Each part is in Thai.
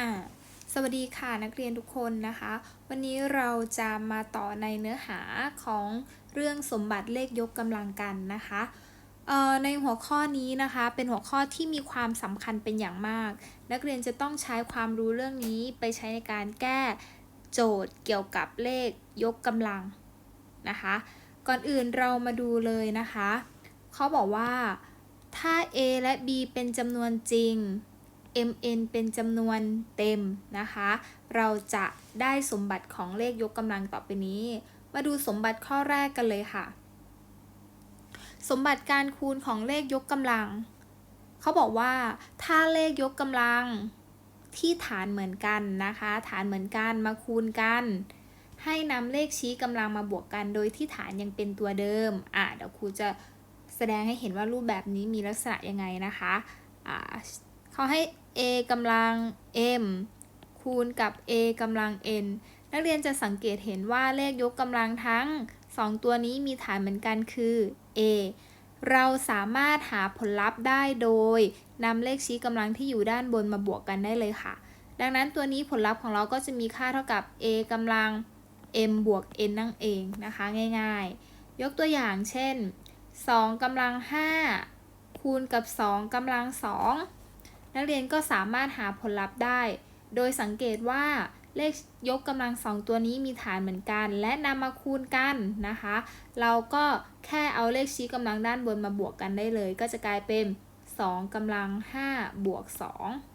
อ่าสวัสดีค่ะนักเรียนทุกคนนะคะ วันนี้เราจะมาต่อในเนื้อหาของเรื่องสมบัติเลขยกกำลังกันนะคะในหัวข้อนี้นะคะเป็นหัวข้อที่มีความสำคัญเป็นอย่างมาก นักเรียนจะต้องใช้ความรู้เรื่องนี้ไปใช้ในการแก้โจทย์เกี่ยวกับเลขยกกำลังนะคะ ก่อนอื่นเรามาดูเลยนะคะเขาบอกว่าถ้า a และ b เป็นจำนวนจริง mn เป็นจำนวนเต็มนะคะ เราจะได้สมบัติของเลขยกกำลังต่อไปนี้ มาดูสมบัติข้อแรกกันเลยค่ะ สมบัติการคูณของเลขยกกำลัง เขาบอกว่า ถ้าเลขยกกำลังที่ฐานเหมือนกันนะคะ ฐานเหมือนกันมาคูณกัน ให้นำเลขชี้กำลังมาบวกกัน โดยที่ฐานยังเป็นตัวเดิม อะเดี๋ยวครูจะแสดงให้เห็นว่ารูปแบบนี้มีลักษณะยังไงนะคะ อ่าเขาให้ a กำลัง m คูณกับ a กำลัง n นักเรียนจะสังเกตเห็นว่าเลขยกกำลังทั้ง 2 ตัวนี้มีฐานเหมือนกันคือ a เราสามารถหาผลลัพธ์ได้โดยนำเลขชี้กำลังที่อยู่ด้านบนมาบวกกันได้เลยค่ะ ดังนั้นตัวนี้ผลลัพธ์ของเราก็จะมีค่าเท่ากับ a กำลัง m บวก n นั่นเองนะคะง่ายๆ ยกตัวอย่างเช่น2กำลัง5คูณกับ2กำลัง2 นักเรียนก็สามารถหาผลลัพธ์ได้ โดยสังเกตว่าเลขยกกำลังสองตัวนี้มีฐานเหมือนกัน และนำมาคูณกันนะคะ เราก็แค่เอาเลขชี้กำลังด้านบนมาบวกกันได้เลย ก็จะกลายเป็น 2กำลัง5บวก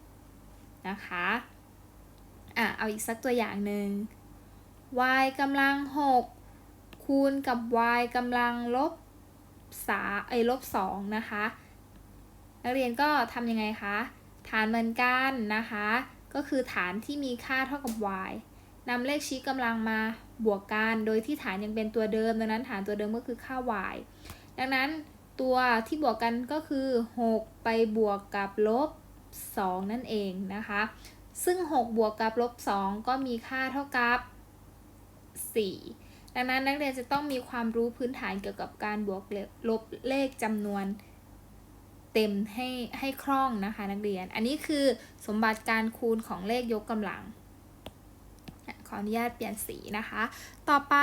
2นะคะอะเอาอีกสักตัวอย่างหนึ่ง y กำลัง 6 คูณกับ y กำลังลบสาไอ้ลบ2นะคะ นักเรียนก็ทำยังไงคะ ฐานเหมือนกันนะคะ ก็คือฐานที่มีค่าเท่ากับ y นำเลขชี้กำลังมาบวกกัน โดยที่ฐานยังเป็นตัวเดิม ดังนั้นฐานตัวเดิมก็คือค่า y ดังนั้นตัวที่บวกกันก็คือ 6 ไปบวกกับลบ 2 นั่นเองนะคะ ซึ่ง 6 บวกกับลบ 2 ก็มีค่าเท่ากับ 4 ดังนั้นนักเรียนจะต้องมีความรู้พื้นฐานเกี่ยวกับการบวกลบเลขจำนวน เต็มให้ให้คล่องนะคะนักเรียน อันนี้คือสมบัติการคูณของเลขยกกำลัง ขออนุญาตเปลี่ยนสีนะคะ ต่อไป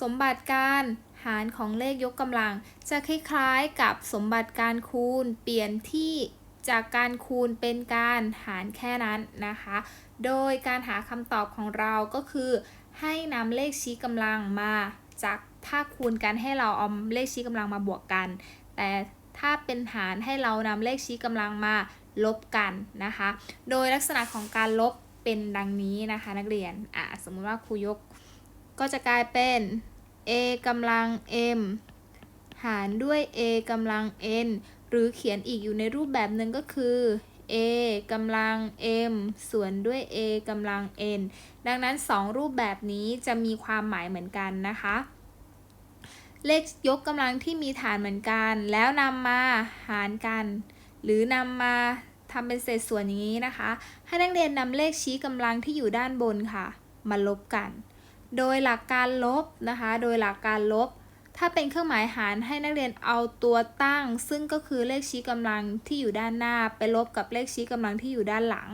สมบัติการหารของเลขยกกำลัง จะคล้ายๆกับสมบัติการคูณเปลี่ยนที่จากการคูณเป็นการหารแค่นั้นนะคะ โดยการหาคำตอบของเราก็คือ ให้นำเลขชี้กำลังมาจากถ้าคูณกันให้เราเอาเลขชี้กำลังมาบวกกัน แต่ ถ้าเป็นหารให้เรานำเลขชี้กำลังมาลบกันนะคะ โดยลักษณะของการลบเป็นดังนี้นะคะ นักเรียนอ่าสมมุติว่าครูยกก็จะกลายเป็น a กำลัง m หารด้วย a กำลัง n หรือเขียนอีกอยู่ในรูปแบบหนึ่งก็คือ a กำลัง m ส่วนด้วย a กำลัง n ดังนั้น 2 รูปแบบนี้จะมีความหมายเหมือนกันนะคะ เลขยกกำลังที่มีฐานเหมือนกัน แล้วนำมาหารกัน หรือนำมาทำเป็นเศษส่วนอย่างนี้นะคะ ให้นักเรียนนำเลขชี้กำลังที่อยู่ด้านบนค่ะ มาลบกัน โดยหลักการลบนะคะ โดยหลักการลบ ถ้าเป็นเครื่องหมายหารให้นักเรียนเอาตัวตั้ง ซึ่งก็คือเลขชี้กำลังที่อยู่ด้านหน้า ไปลบกับเลขชี้กำลังที่อยู่ด้านหลัง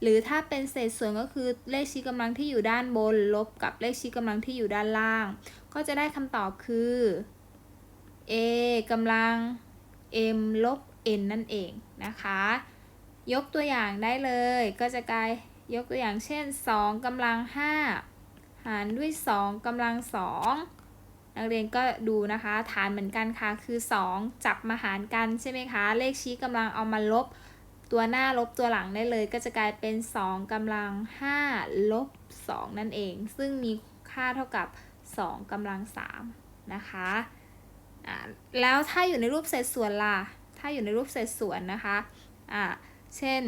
หรือถ้าเป็นเศษส่วนก็คือเลขชี้กำลังที่อยู่ด้านบน ลบกับเลขชี้กำลังที่อยู่ด้านล่าง ก็จะได้คำตอบคือ a กำลัง m ลบ n นั่นเองนะคะ ยกตัวอย่างได้เลย ก็จะกลายยกตัวอย่างเช่น 2กำลัง 5 หารด้วย 2กำลัง 2 นักเรียนก็ดูนะคะ ฐานเหมือนกันค่ะคือ 2 จับมาหารกันใช่ไหมคะ เลขชี้กำลังเอามาลบ ตัวหน้าลบตัวหลังได้เลย ก็จะกลายเป็น 2กำลัง 5 ลบ 2 นั่นเอง ซึ่งมีค่าเท่ากับ 2กำลัง 3 นะคะอ่าแล้วถ้าอยู่ในรูปเศษส่วนล่ะ ถ้าอยู่ในรูปเศษส่วนนะคะ อ่า เช่น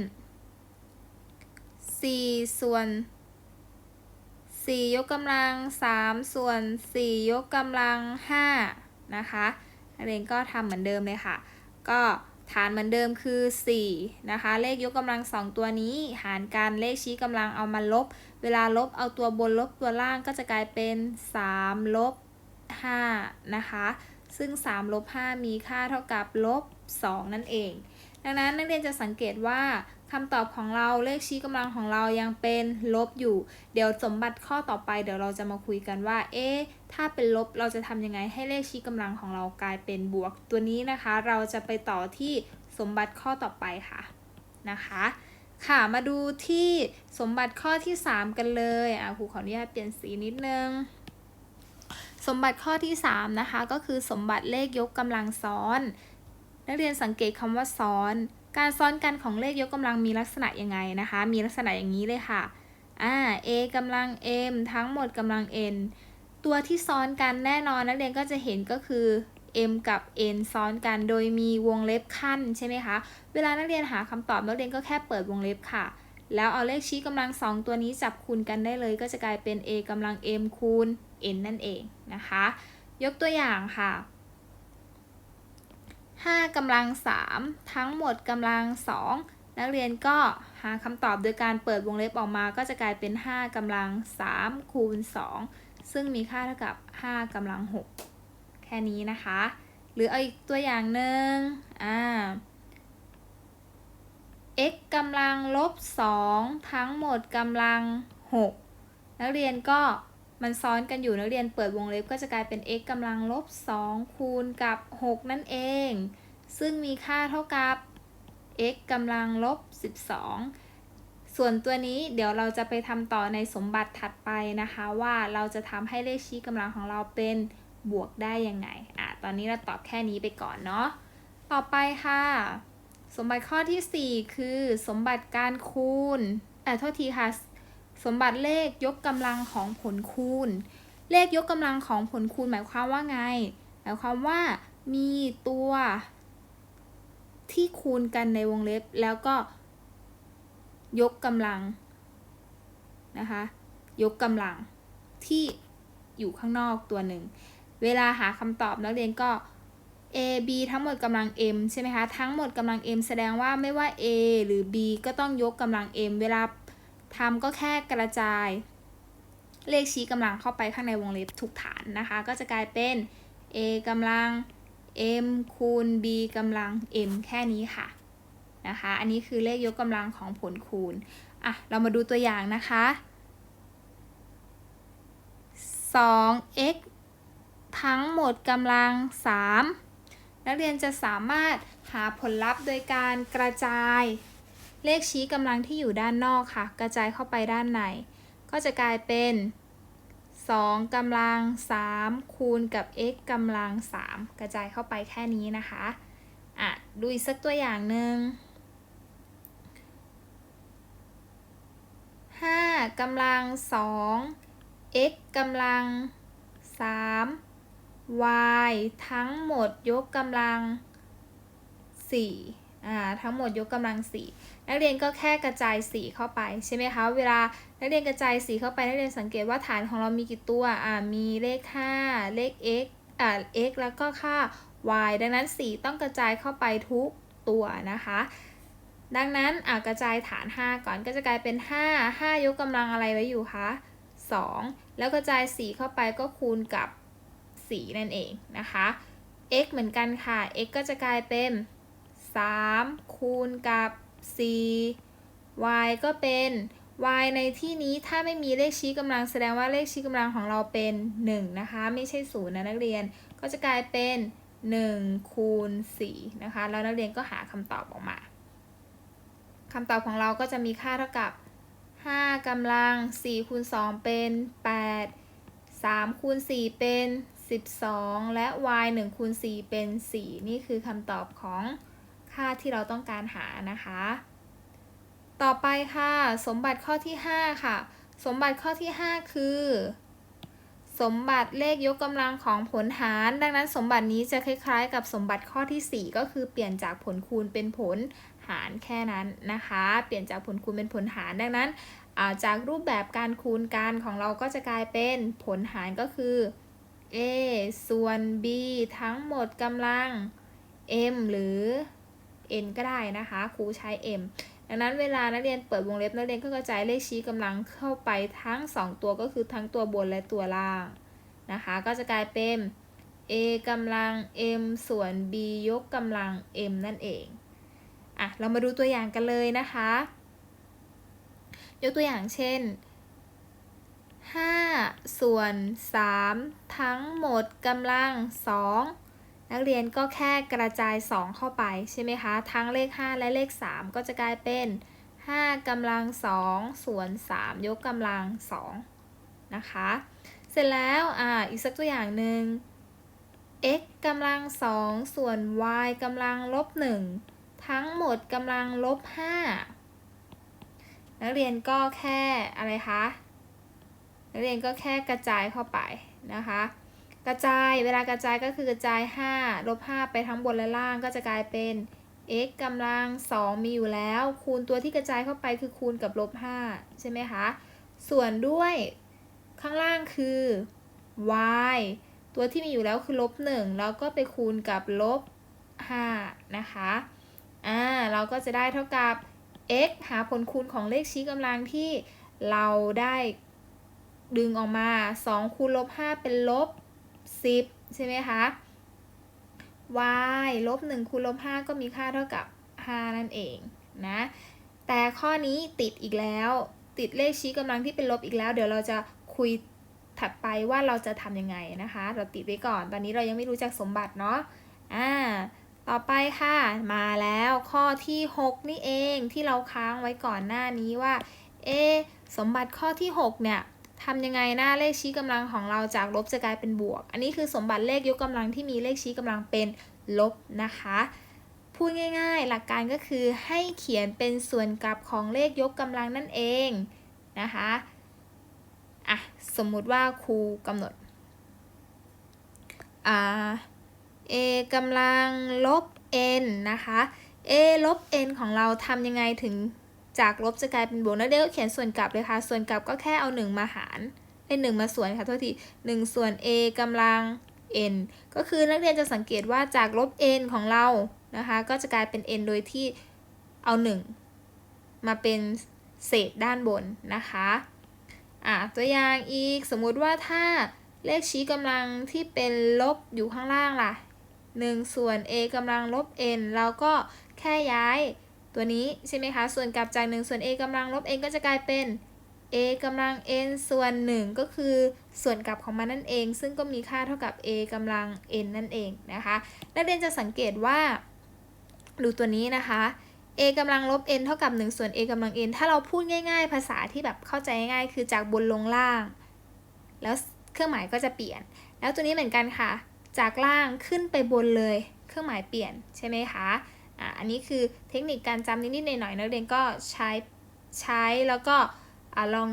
4ส่วน 4 ยกกำลัง 3 ส่วน 4 ยกกำลัง 5 นะคะนักเรียนก็ทำเหมือนเดิมเลยค่ะ ก็ฐานเหมือนเดิมคือ 4 นะคะ เลขยกกำลัง 2 ตัวนี้ หารกันเลขชี้กำลังเอามาลบ เวลาลบเอาตัวบนลบตัวล่างก็จะกลายเป็น 3 ลบ 5 นะคะ ซึ่ง 3 ลบ 5 มีค่าเท่ากับลบ 2 นั่นเอง ดังนั้นนักเรียนจะสังเกตว่า คำตอบของเราเลขชี้กำลังของเรายังเป็นลบอยู่ เดี๋ยวสมบัติข้อต่อไปเดี๋ยวเราจะมาคุยกันว่า เอ๊ะ ถ้าเป็นลบเราจะทำยังไงให้เลขชี้กำลังของเรากลายเป็นบวก ตัวนี้นะคะ เราจะไปต่อที่สมบัติข้อต่อไปค่ะนะคะ ค่ะมาดูที่สมบัติข้อที่ 3 กันเลยอะครูขออนุญาตเปลี่ยนสีนิดนึงสมบัติข้อที่ 3 นะคะ ก็คือสมบัติเลขยกกำลังซ้อน นักเรียนสังเกตคำว่าซ้อน การซ้อนกันของเลขยกกำลังมีลักษณะยังไงนะคะ มีลักษณะอย่างนี้เลยค่ะอ่า a กำลัง m ทั้งหมดกำลัง n ตัวที่ซ้อนกันแน่นอนนักเรียนก็จะเห็นก็คือ m กับ n ซ้อนกันโดยมีวงเล็บขั้นใช่ไหมคะ เวลานักเรียนหาคำตอบนักเรียนก็แค่เปิดวงเล็บค่ะ แล้วเอาเลขชี้กำลังสองตัวนี้จับคูณกันได้เลย ก็จะกลายเป็น a กำลัง m คูณ n นั่นเองนะคะ ยกตัวอย่างค่ะ 5กำลัง 3 ทั้งหมดกำลัง 2 นักเรียนก็หาคำตอบโดยการเปิดวงเล็บออกมาก็จะกลายเป็น 5กำลัง 3 คูณ 2 ซึ่งมีค่าเท่ากับ 5กำลัง 6 แค่นี้นะคะ หรือเอาอีกตัวอย่างหนึ่งอ่า x กำลังลบ 2 ทั้งหมดกำลัง 6 นักเรียนก็ มันซ้อนกันอยู่นักเรียนเปิดวงเล็บก็จะกลายเป็น x กำลังลบ 2 คูณกับ 6 นั่นเอง ซึ่งมีค่าเท่ากับ x กำลังลบ 12 ส่วนตัวนี้เดี๋ยวเราจะไปทำต่อในสมบัติถัดไปนะคะว่าเราจะทำให้เลขชี้กำลังของเราเป็นบวกได้ยังไง อะ ตอนนี้เราตอบแค่นี้ไปก่อนเนาะ ต่อไปค่ะ สมบัติข้อที่ 4 คือ สมบัติการคูณแต่โทษทีค่ะ สมบัติเลขยกกำลังของผลคูณ เลขยกกำลังของผลคูณหมายความว่าไง หมายความว่ามีตัวที่คูณกันในวงเล็บแล้วก็ยกกำลังนะคะ ยกกำลังที่อยู่ข้างนอกตัวหนึ่ง เวลาหาคำตอบนักเรียนก็ a b ทั้งหมดกำลัง m ใช่ไหมคะ ทั้งหมดกำลัง m แสดงว่าไม่ว่า a หรือ b ก็ต้องยกกำลัง m เวลา ทำก็แค่กระจาย เลขชี้กำลังเข้าไปข้างในวงเล็บทุกฐานนะคะ ก็จะกลายเป็น a กำลัง m คูณ b กำลัง m แค่นี้ค่ะนะคะ อันนี้คือเลขยกกำลังของผลคูณอะเรามาดูตัวอย่างนะคะ 2x ทั้งหมดกำลัง 3 นักเรียนจะสามารถหาผลลัพธ์โดยการกระจาย เลขชี้กำลังที่อยู่ด้านนอกค่ะ กระจายเข้าไปด้านใน ก็จะกลายเป็น 2กำลัง 3 คูณกับ x กำลัง 3 กระจายเข้าไปแค่นี้นะคะ อะ ดูอีกสักตัวอย่างหนึ่ง5กำลัง 2 x กำลัง 3 y ทั้งหมดยกกำลัง 4 อ่าทั้งหมดยกกำลัง4นักเรียนก็แค่กระจาย4เข้าไปใช่ไหมคะ เวลานักเรียนกระจาย4เข้าไปนักเรียนสังเกตว่าฐานของเรามีกี่ตัวอ่ามีเลข 5 เลข x อ่า x แล้วก็ค่า y ดังนั้น 4 ต้องกระจายเข้าไปทุกตัวนะคะ ดังนั้นอ่ากระจายฐาน 5 ก่อนก็จะกลายเป็น 5 5 ยกกำลังอะไรไว้อยู่คะ 2 แล้วกระจาย 4 เข้าไปก็คูณกับ 4 นั่นเองนะคะ x เหมือนกันค่ะ x ก็จะกลายเป็น 3 คูณกับ 4 y ก็เป็น y ในที่นี้ถ้าไม่มีเลขชี้กำลังแสดงว่าเลขชี้กำลังของเราเป็น 1 นะคะ ไม่ใช่0นะนักเรียนก็จะกลายเป็น 1 คูณ 4 นะคะ แล้วนักเรียนก็หาคำตอบออกมาคำตอบของเราก็จะมีค่าเท่ากับ 5กำลัง4คูณ2เป็น 8 3คูณ4เป็น 12 และ y 1คูณ4เป็น 4 นี่คือคำตอบของาที่เราต้องการหานะคะ ต่อไปค่ะ สมบัติข้อที่ 5 ค่ะ สมบัติข้อที่ 5 คือ สมบัติเลขยกกำลังของผลหาร ดังนั้นสมบัตินี้จะคล้ายๆ กับสมบัติข้อที่ 4 ก็คือเปลี่ยนจากผลคูณเป็นผลหารแค่นั้นนะคะ เปลี่ยนจากผลคูณเป็นผลหารดังนั้นจากรูปแบบการคูณกันของเราก็จะกลายเป็นผลหารก็คือ a ส่วน b ทั้งหมดกำลัง m หรือ n ก็ได้นะคะครูใช้ m ดังนั้นเวลานักเรียนเปิดวงเล็บนักเรียนก็กระจายเลขชี้กำลังเข้าไปทั้ง 2 ตัวก็คือทั้งตัวบนและตัวล่างนะคะ ก็จะกลายเป็น a กำลัง m ส่วน b ยกกำลัง m นั่นเองอะเรามาดูตัวอย่างกันเลยนะคะ ยกตัวอย่างเช่น5ส่วน 3 ทั้งหมดกำลัง 2 นักเรียนก็แค่กระจาย 2 เข้าไปใช่ไหมคะ ทั้งเลข 5 และเลข 3 ก็จะกลายเป็น 5กำลัง2ส่วน 3 ยกกำลัง2นะคะ เสร็จแล้วอ่าอีกสักตัวอย่างหนึ่ง x กำลัง2ส่วน y กำลังลบ1ทั้งหมดกำลังลบ5นักเรียนก็แค่อะไรคะ นักเรียนก็แค่กระจายเข้าไปนะคะ กระจายเวลากระจายก็คือกระจาย 5 ลบ 5 ไปทั้งบนและล่างก็จะกลายเป็น x กำลัง 2 มีอยู่แล้ว คูณตัวที่กระจายเข้าไปคือคูณกับลบ 5 ใช่ไหมคะ ส่วนด้วยข้างล่างคือ y ตัวที่มีอยู่แล้วคือลบ 1 แล้วก็ไปคูณกับลบ 5 นะคะอ่าเราก็จะได้เท่ากับ x หาผลคูณของเลขชี้กำลังที่เราได้ดึงออกมา 2 คูณลบ 5 เป็นลบ 10 ใช่ไหมคะ y ลบ1คูณลบ5ก็มีค่าเท่ากับ 5 นั่นเองนะ แต่ข้อนี้ติดอีกแล้ว ติดเลขชี้กำลังที่เป็นลบอีกแล้ว เดี๋ยวเราจะคุยถัดไปว่าเราจะทำยังไงนะคะ เราติดไว้ก่อน ตอนนี้เรายังไม่รู้จักสมบัติเนาะ อ่า ต่อไปค่ะ มาแล้วข้อที่ 6 นี่เองที่เราค้างไว้ก่อนหน้านี้ว่า เอ สมบัติข้อที่ 6 เนี่ย ทำยังไงหน้าเลขชี้กำลังของเราจากลบจะกลายเป็นบวก อันนี้คือสมบัติเลขยกกำลังที่มีเลขชี้กำลังเป็นลบนะคะ พูดง่ายๆ หลักการก็คือให้เขียนเป็นส่วนกลับของเลขยกกำลังนั่นเองนะคะอะสมมุติว่าครูกำหนดอ่า a กำลังลบ n นะคะ a ลบ n ของเราทำยังไงถึง จากลบจะกลายเป็นบวกนักเรียนก็เขียนส่วนกลับเลยค่ะ ส่วนกลับก็แค่เอา 1 มาหารไอ้หนึ่งมาส่วนค่ะโทษที1ส่วน a กำลัง n ก็คือนักเรียนจะสังเกตว่าจากลบ n ของเรานะคะ ก็จะกลายเป็น n โดยที่เอา 1 มาเป็นเศษด้านบนนะคะอะตัวอย่างอีกสมมุติว่าถ้าเลขชี้กำลังที่เป็นลบอยู่ข้างล่างล่ะ 1 ส่วน a กำลังลบ n เราก็แค่ย้าย ตัวนี้ใช่ไหมคะ ส่วนกลับจาก 1 ส่วน a กำลังลบ n ก็จะกลายเป็น a กำลัง n ส่วน 1 ก็คือส่วนกลับของมันนั่นเอง ซึ่งก็มีค่าเท่ากับ a กำลัง n นั่นเองนะคะ นักเรียนจะสังเกตว่า ดูตัวนี้นะคะ a กำลังลบ n เท่ากับ 1 ส่วน a กำลัง n ถ้าเราพูดง่าย ๆ ภาษาที่แบบเข้าใจง่ายคือจากบนลงล่าง แล้วเครื่องหมายก็จะเปลี่ยน แล้วตัวนี้เหมือนกันค่ะ จากล่างขึ้นไปบนเลย เครื่องหมายเปลี่ยนใช่ไหมคะ อะอันนี้คือเทคนิคการจำนิดๆหน่อยๆนักเรียนก็ใช้ใช้แล้วก็อลอง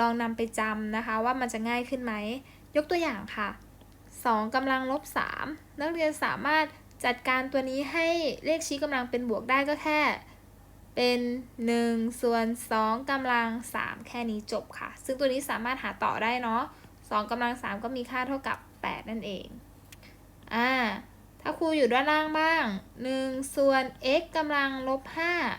ลองนำไปจำนะคะว่ามันจะง่ายขึ้นไหม ยกตัวอย่างค่ะ 2กำลังลบ 3 นักเรียนสามารถจัดการตัวนี้ให้เลขชี้กำลังเป็นบวกได้ก็แค่ เป็น 1 ส่วน 2กำลัง 3 แค่นี้จบค่ะ ซึ่งตัวนี้สามารถหาต่อได้เนาะ2กำลัง 3 ก็มีค่าเท่ากับ 8 นั่นเอง อ่า ถ้าครูอยู่ด้านล่างบ้าง 1 ส่วน x กำลังลบ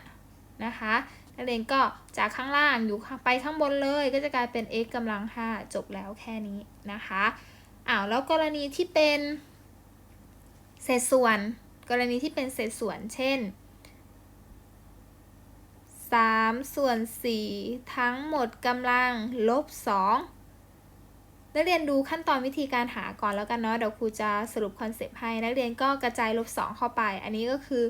5นะคะนักเรียนก็จากข้างล่างอยู่ไปข้างบนเลยก็จะกลายเป็น x กำลัง 5 จบแล้วแค่นี้นะคะอ้าวแล้วกรณีที่เป็น เศษส่วน กรณีที่เป็นเศษส่วน เช่น 3 ส่วน 4 ทั้งหมดกำลังลบ 2 นักเรียนดูขั้นตอนวิธีการหาก่อนแล้วกันเนาะ เดี๋ยวครูจะสรุปคอนเซปต์ให้ นักเรียนก็กระจายลบ2เข้าไป อันนี้ก็คือ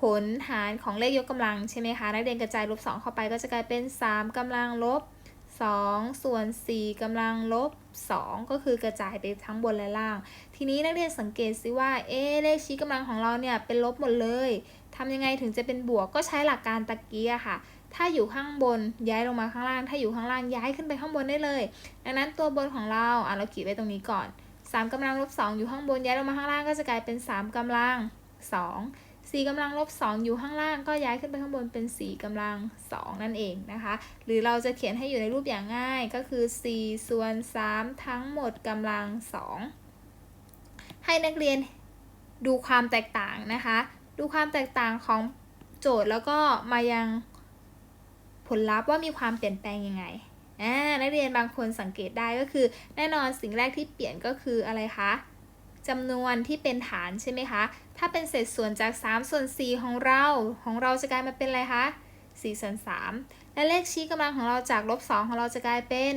ผลหารของเลขยกกำลังใช่ไหมคะ นักเรียนกระจายลบ2เข้าไปก็จะกลายเป็น 3กำลังลบ 2 ส่วน 4กำลังลบ 2 ก็คือกระจายไปทั้งบนและล่าง ทีนี้นักเรียนสังเกตซิว่า เอ๊เลขชี้กำลังของเราเนี่ยเป็นลบหมดเลยทำยังไงถึงจะเป็นบวกก็ใช้หลักการตะกี้อะค่ะ ถ้าอยู่ข้างบนย้ายลงมาข้างล่าง ถ้าอยู่ข้างล่างย้ายขึ้นไปข้างบนได้เลย ดังนั้นตัวบนของเราอะเราขีดไว้ตรงนี้ก่อน 3กำลังลบ2อยู่ข้างบนย้ายลงมาข้างล่างก็จะกลายเป็น 3กำลัง 2 4กำลังลบ2อยู่ข้างล่างก็ย้ายขึ้นไปข้างบนเป็น 4กำลัง 2 นั่นเองนะคะ หรือเราจะเขียนให้อยู่ในรูปอย่างง่ายก็คือ 4 ส่วน 3 ทั้งหมดกำลัง 2 ให้นักเรียนดูความแตกต่างนะคะ ดูความแตกต่างของโจทย์แล้วก็มายัง ผลลัพธ์ว่ามีความเปลี่ยนแปลงยังไงนักเรียนบางคนสังเกตได้ก็คือ แน่นอนสิ่งแรกที่เปลี่ยนก็คืออะไรคะจำนวนที่เป็นฐานใช่ไหมคะ ถ้าเป็นเศษส่วนจาก 3 ส่วน 4 ของเรา ของเราจะกลายมาเป็นอะไรคะ4ส่วน3และเลขชี้กำลังของเราจากลบ2ของเราจะกลายเป็น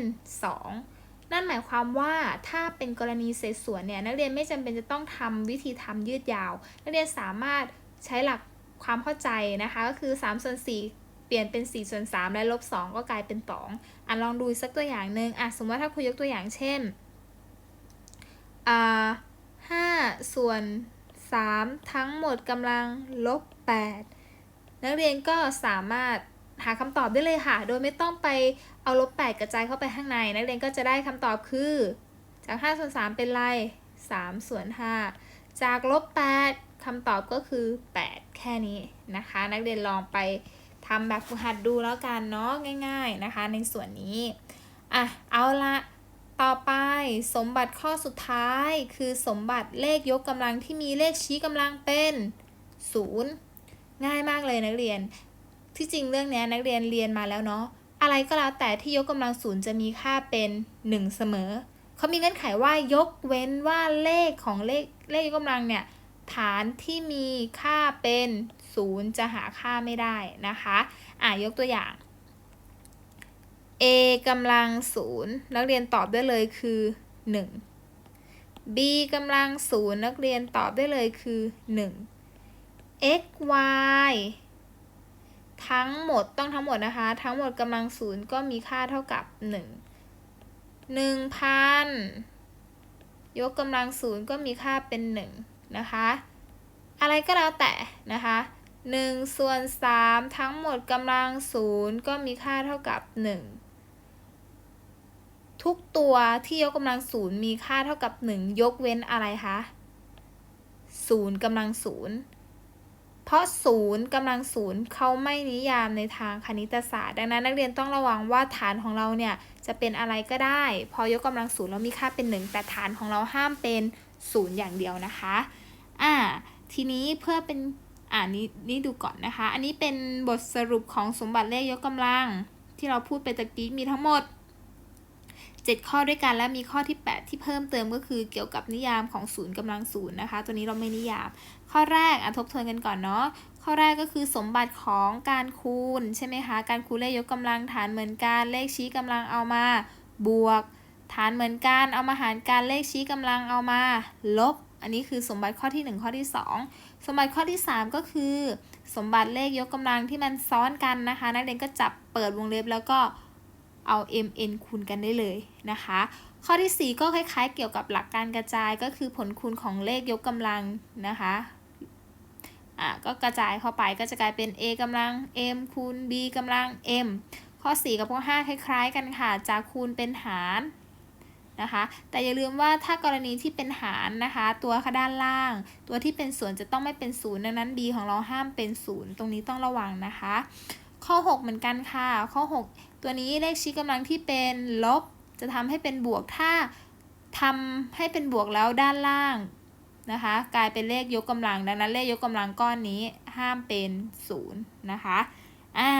2 นั่นหมายความว่าถ้าเป็นกรณีเศษส่วนเนี่ยนักเรียนไม่จำเป็นจะต้องทำวิธีทำยืดยาว นักเรียนสามารถใช้หลักความเข้าใจนะคะ ก็คือ3ส่วน4 เปลี่ยนเป็น4ส่วน3และลบ2ก็กลายเป็น 2อะลองดูสักตัวอย่างหนึ่งอะสมมติว่าถ้าครูยกตัวอย่างเช่นอ่า5ส่วน3ทั้งหมดกำลังลบ8นักเรียนก็สามารถหาคำตอบได้เลยค่ะ โดยไม่ต้องไปเอาลบ8กระจายเข้าไปข้างใน นักเรียนก็จะได้คำตอบคือ จาก5ส่วน3เป็นไร3ส่วน5จากลบ8คำตอบก็คือ 8 แค่นี้นะคะ นักเรียนลองไป ทำแบบฝึกหัดดูแล้วกันเนาะง่าย ๆนะคะ ในส่วนนี้อะเอาละต่อไปสมบัติข้อสุดท้ายคือสมบัติเลขยกกำลังที่มีเลขชี้กำลังเป็น 0 ง่ายมากเลยนักเรียน ที่จริงเรื่องนี้นักเรียนเรียนมาแล้วเนาะอะไรก็แล้วแต่ที่ยกกำลังศูนย์จะมีค่าเป็น 1 เสมอ เขามีเงื่อนไขว่ายกเว้นว่าเลขของเลขเลขยกกำลังเนี่ย ฐานที่มีค่าเป็น0จะหาค่าไม่ได้นะคะอะยกตัวอย่าง a กำลังศูนย์นักเรียนตอบได้เลยคือ 1 b กำลังศูนย์นักเรียนตอบได้เลยคือ 1 x y ทั้งหมดต้องทั้งหมดนะคะ ทั้งหมดกำลังศูนย์ก็มีค่าเท่ากับ 1 1,000 ยกกำลังศูนย์ก็มีค่าเป็น 1 นะคะ อะไรก็แล้วแต่นะคะ1ส่วน3ทั้งหมดกำลังศูนย์ก็มีค่าเท่ากับ 1 ทุกตัวที่ยกกำลังศูนย์มีค่าเท่ากับ 1 ยกเว้นอะไรคะศูนย์กำลังศูนย์เพราะศูนย์กำลังศูนย์เขาไม่นิยามในทางคณิตศาสตร์ ดังนั้นนักเรียนต้องระวังว่าฐานของเราเนี่ยจะเป็นอะไรก็ได้ พอยกกำลังศูนย์แล้วมีค่าเป็น 1 แต่ฐานของเราห้ามเป็น ศูนย์อย่างเดียวนะคะ อ่า ทีนี้เพื่อเป็น อ่านี้นี่ดูก่อนนะคะ อันนี้เป็นบทสรุปของสมบัติเลขยกกำลัง ที่เราพูดไปตะกี้มีทั้งหมด 7 ข้อด้วยกันและมีข้อที่ 8 ที่เพิ่มเติมก็คือเกี่ยวกับนิยามของศูนย์กำลังศูนย์นะคะ ตัวนี้เราไม่นิยาม ข้อแรกอทบทวนกันก่อนเนาะข้อแรกก็คือสมบัติของการคูณใช่ไหมคะ การคูณเลขยกกำลังฐานเหมือนกัน เลขชี้กำลังเอามา บวก ฐานเหมือนกัน เอามาหารกันเลขชี้กำลังเอามา ลบ อันนี้คือสมบัติข้อที่ 1 ข้อที่ 2 สมบัติข้อที่ 3 ก็คือ สมบัติเลขยกกำลังที่มันซ้อนกันนะคะ นักเรียนก็จับเปิดวงเล็บแล้วก็เอา mn คูณกันได้เลยนะคะ ข้อที่ 4 ก็คล้ายๆ เกี่ยวกับหลักการกระจายก็คือผลคูณของเลขยกกำลังนะคะอะก็กระจายเข้าไปก็จะกลายเป็น a กำลัง m คูณ b กำลัง m ข้อ 4 กับข้อ 5 คล้าย ๆ กันค่ะ จากคูณเป็นหาร นะคะ แต่อย่าลืมว่าถ้ากรณีที่เป็นหารนะคะ ตัวข้าด้านล่าง ตัวที่เป็นส่วนจะต้องไม่เป็นศูนย์ดังนั้น b ของเราห้ามเป็นศูนย์ตรงนี้ต้องระวังนะคะ ข้อ 6 เหมือนกันค่ะ ข้อ 6 ตัวนี้เลขชี้กำลังที่เป็นลบ จะทำให้เป็นบวกถ้าทำให้เป็นบวกแล้วด้านล่างนะคะ กลายเป็นเลขยกกำลังดังนั้นเลขยกกำลังก้อนนี้ห้ามเป็น0นะคะอ่า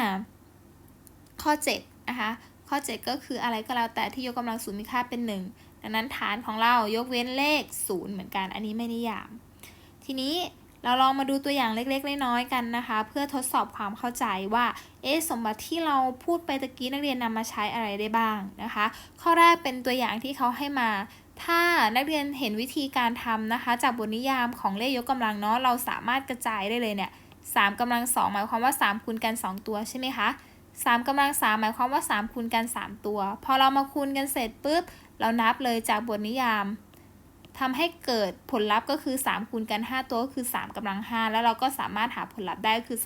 ข้อ 7 นะคะ ข้อ 7 ก็คืออะไรก็แล้วแต่ที่ยกกำลังศูนย์มีค่าเป็น 1 ดังนั้นฐานของเรายกเว้นเลข 0 เหมือนกัน อันนี้ไม่นิยาม ทีนี้เราลองมาดูตัวอย่างเล็กๆน้อยๆกันนะคะ เพื่อทดสอบความเข้าใจว่า เอ๊สมบัติที่เราพูดไปตะกี้นักเรียนนำมาใช้อะไรได้บ้างนะคะ ข้อแรกเป็นตัวอย่างที่เขาให้มา ถ้านักเรียนเห็นวิธีการทำนะคะ จากบทนิยามของเลขยกกำลังเนาะเราสามารถกระจายได้เลยเนี่ยสามกำลังสองหมายความว่า3คูณกัน 2 ตัวใช่ไหมคะ 3กำลัง3หมายความว่า 3 คูณกัน 3 ตัว พอเรามาคูณกันเสร็จปุ๊บ เรานับเลยจากบทนิยามทำให้เกิดผลลัพธ์ก็คือ 3 คูณกัน 5 ตัวก็คือ 3กำลัง 5 แล้วเราก็สามารถหาผลลัพธ์ได้คือ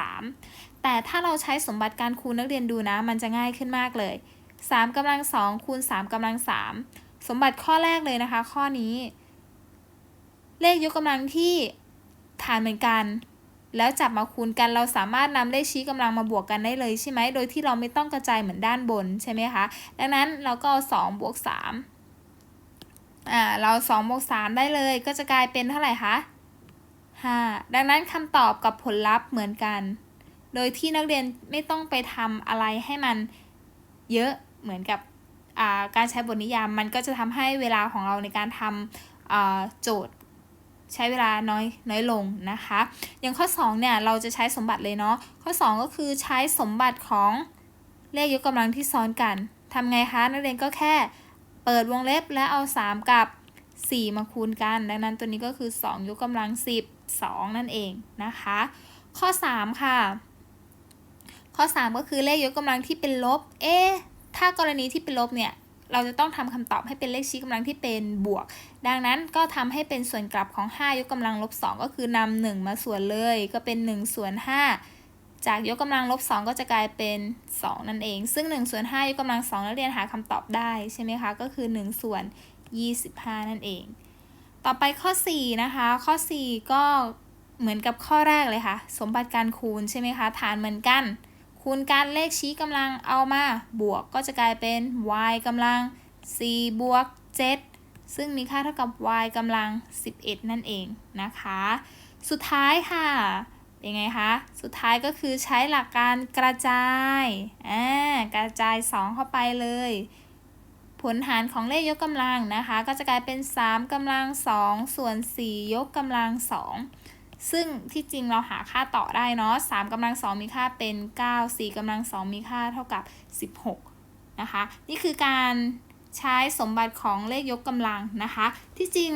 243 แต่ถ้าเราใช้สมบัติการคูณนักเรียนดูนะ มันจะง่ายขึ้นมากเลย 3กำลัง2คูณ3กำลัง 3 สมบัติข้อแรกเลยนะคะ ข้อนี้ เลขยกกำลังที่ฐานเหมือนกัน แล้วจับมาคูณกันเราสามารถนำเลขชี้กำลังมาบวกกันได้เลยใช่ไหมโดยที่เราไม่ต้องกระจายเหมือนด้านบนใช่ไหมคะดังนั้นเราก็เอา2บวก3อ่าเรา2บวก3ได้เลย ก็จะกลายเป็นเท่าไหร่คะ5ดังนั้นคำตอบกับผลลัพธ์เหมือนกัน โดยที่นักเรียนไม่ต้องไปทำอะไรให้มันเยอะเหมือนกับการใช้บทนิยามมันก็จะทำให้เวลาของเราในการทอ่าโจทย์ ใช้เวลาน้อยน้อยลงนะคะ อย่างข้อ2เนี่ยเราจะใช้สมบัติเลยเนาะข้อ 2 ก็คือใช้สมบัติของเลขยกกำลังที่ซ้อนกันทำไงคะนักเรียนก็แค่เปิดวงเล็บและเอา 3 กับ 4 มาคูณกัน ดังนั้นตัวนี้ก็คือ 2 ยกกำลัง 12 นั่นเองนะคะ ข้อ 3 ค่ะ ข้อ 3 ก็คือเลขยกกำลังที่เป็นลบ เอ๊ะถ้ากรณีที่เป็นลบเนี่ย เราจะต้องทำคำตอบให้เป็นเลขชี้กำลังที่เป็นบวก ดังนั้นก็ทำให้เป็นส่วนกลับของ 5 ยกกำลังลบ 2 ก็คือนำ1มาส่วนเลย ก็เป็น1ส่วน5จากยกกำลังลบ 2 ก็จะกลายเป็น 2 นั่นเอง ซึ่ง1ส่วน5ยกกำลัง2นักเรียนหาคำตอบได้ใช่ไหมคะ ก็คือ 1 ส่วน 25 นั่นเอง ต่อไปข้อ 4 นะคะ ข้อ 4 ก็เหมือนกับข้อแรกเลยค่ะ สมบัติการคูณใช่ไหมคะ ฐานเหมือนกัน คูณกันเลขชี้กำลังเอามาบวกก็จะกลายเป็น y กำลัง 4 บวก 7 ซึ่งมีค่าเท่ากับ y กำลัง 11 นั่นเองนะคะ สุดท้ายค่ะ เป็นไงคะ สุดท้ายก็คือใช้หลักการกระจายอ่ากระจาย 2 เข้าไปเลย ผลหารของเลขยกกำลังนะคะ ก็จะกลายเป็น 3กำลัง 2 ส่วน 4 ยกกำลัง 2 ซึ่งที่จริงเราหาค่าต่อได้เนาะ3กำลัง2มีค่าเป็น 9 4กำลัง2มีค่าเท่ากับ 16 นะคะ นี่คือการใช้สมบัติของเลขยกกำลังนะคะ ที่จริง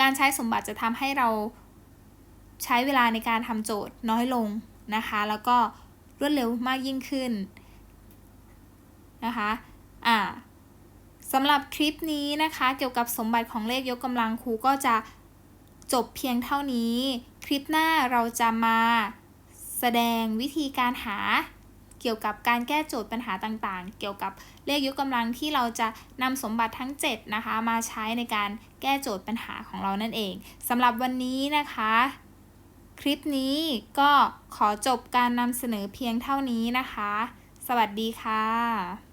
การใช้สมบัติจะทำให้เราใช้เวลาในการทำโจทย์น้อยลงนะคะ แล้วก็รวดเร็วมากยิ่งขึ้นนะคะอ่าสำหรับคลิปนี้นะคะ เกี่ยวกับสมบัติของเลขยกกำลังครูก็จะ จบเพียงเท่านี้ คลิปหน้าเราจะมา แสดงวิธีการหาเกี่ยวกับการแก้โจทย์ปัญหาต่างๆ เกี่ยวกับเลขยกกำลังที่เราจะนำสมบัติทั้ง 7 นะคะ มาใช้ในการแก้โจทย์ปัญหาของเรานั่นเองสำหรับวันนี้นะคะ คลิปนี้ก็ขอจบการนำเสนอเพียงเท่านี้นะคะ สวัสดีค่ะ